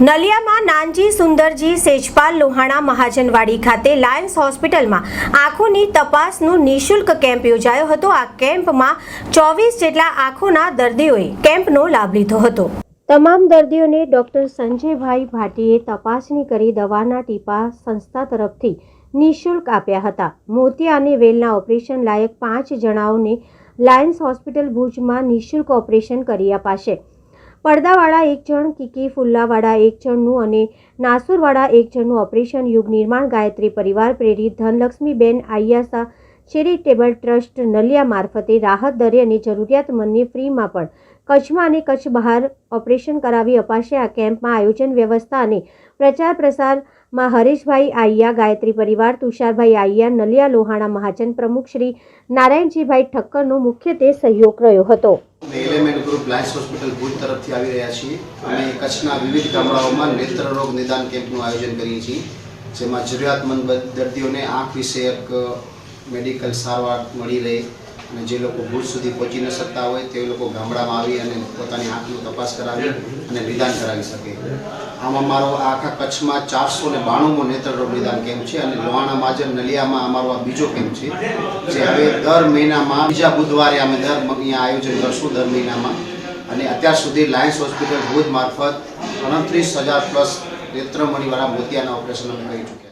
નલિયામાં નાનજી, સુંદરજી, સેજપાલ, લોહાણા મહાજનવાડી ખાતે લાયન્સ હોસ્પિટલમાં આંખોની તપાસનું નિઃશુલ્ક કેમ્પ યોજાયો હતો. આ કેમ્પમાં ચોવીસ જેટલા આંખોના દર્દીઓએ કેમ્પનો લાભ લીધો હતો. તમામ દર્દીઓને ડોક્ટર સંજયભાઈ ભાટીએ તપાસણી કરી દવાના ટીપા સંસ્થા તરફથી નિઃશુલ્ક આપ્યા હતા. મોતિયા અને વેલના ઓપરેશન લાયક પાંચ જણાઓને લાયન્સ હોસ્પિટલ ભુજમાં નિઃશુલ્ક ઓપરેશન કરી અપાશે. પડદાવાળા એક જણ, કીકી ફુલ્લાવાળા એક જણનું અને નાસુરવાળા એક જણનું ઓપરેશન યુગ નિર્માણ ગાયત્રી પરિવાર પ્રેરિત ધનલક્ષ્મીબેન આયાસા ચેરિટેબલ ટ્રસ્ટ નલિયા મારફતે રાહત, દરે અને જરૂરિયાતમંદને ફ્રીમાં પણ કચ્છમાં અને કચ્છ બહાર ઓપરેશન કરાવી અપાશે. આ કેમ્પમાં આયોજન વ્યવસ્થા અને પ્રચાર પ્રસારમાં હરેશભાઈ આయ్યા ગાયત્રી પરિવાર, તુષારભાઈ આયા, નલિયા લોહાણા મહાજન પ્રમુખ શ્રી નારાયણજીભાઈ ઠક્કરનો મુખ્યત્વે સહયોગ રહ્યો હતો. અમે element group lions hospital Bhuj તરફથી આવી રહ્યા છીએ. અમે કચ્છના વિવિધ ગામડાઓમાં નેત્ર રોગ નિદાન કેમ્પનું આયોજન કરીએ છીએ, જેમાં જરૂરિયાતમંદ દર્દીઓને આંખ વિષયક મેડિકલ સારવાર મળી રહે અને જે લોકો ભુજ સુધી પહોંચી ન શકતા હોય તે લોકો ગામડામાં આવી અને પોતાની આંખની તપાસ કરાવી અને નિદાન કરાવી શકે. આમ અમારો આખા કચ્છમાં ચારસો ને બાણુંમો નેત્ર રોગ નિદાન કેમ્પ છે અને લોહાણા, માજર, નલિયામાં અમારો આ બીજો કેમ્પ છે, જે હવે દર મહિનામાં બીજા બુધવારે અમે દર અહીંયા આયોજન કરશું દર મહિનામાં. અને અત્યાર સુધી લાયન્સ હોસ્પિટલ ભુજ મારફત ઓગણત્રીસ હજાર પ્લસ નેત્રમણીવાળા મોતિયાના ઓપરેશન અમે કરી ચૂક્યા